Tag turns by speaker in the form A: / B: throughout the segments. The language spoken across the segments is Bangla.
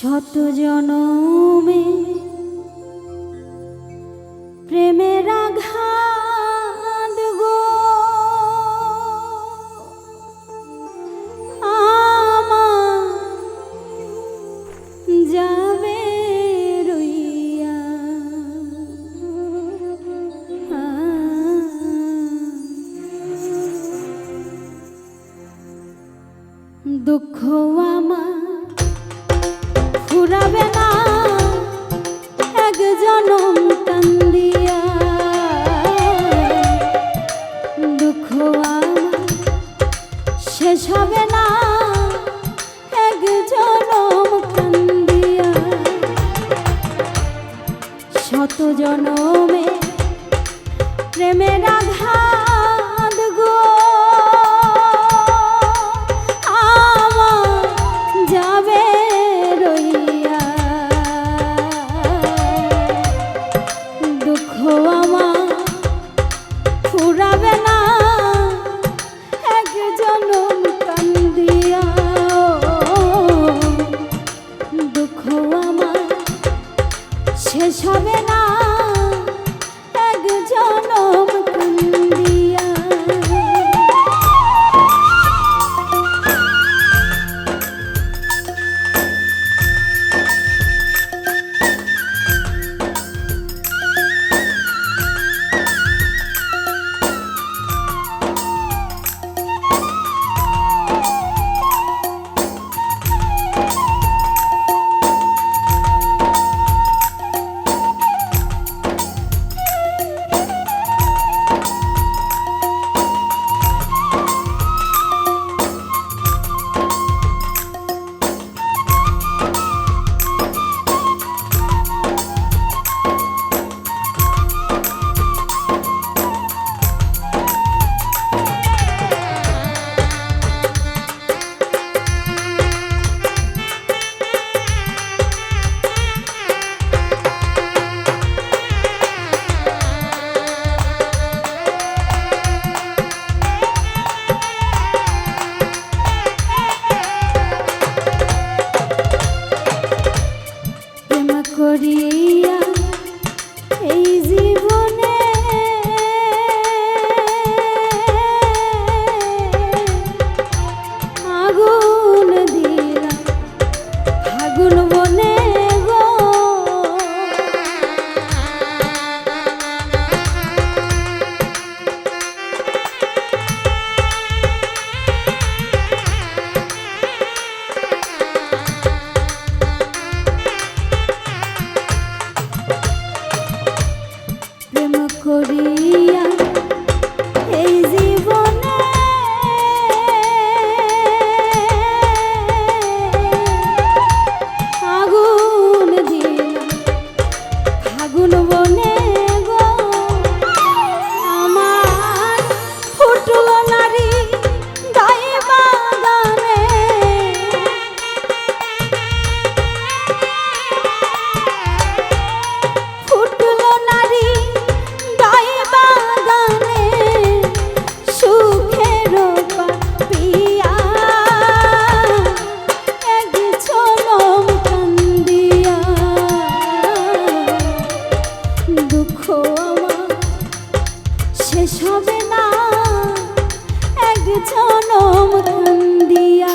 A: শত জনমে শেষ হবে না। একজন কান্দিয়া। শত জনমে প্রেমের শেষ হবে না হবে না। এক জনম দিয়া।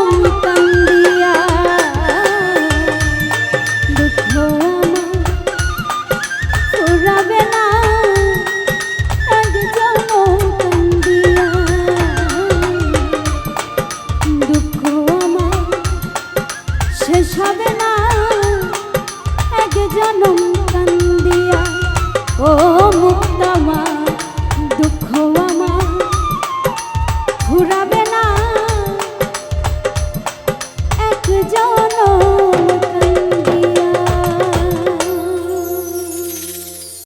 A: মুক্তামা।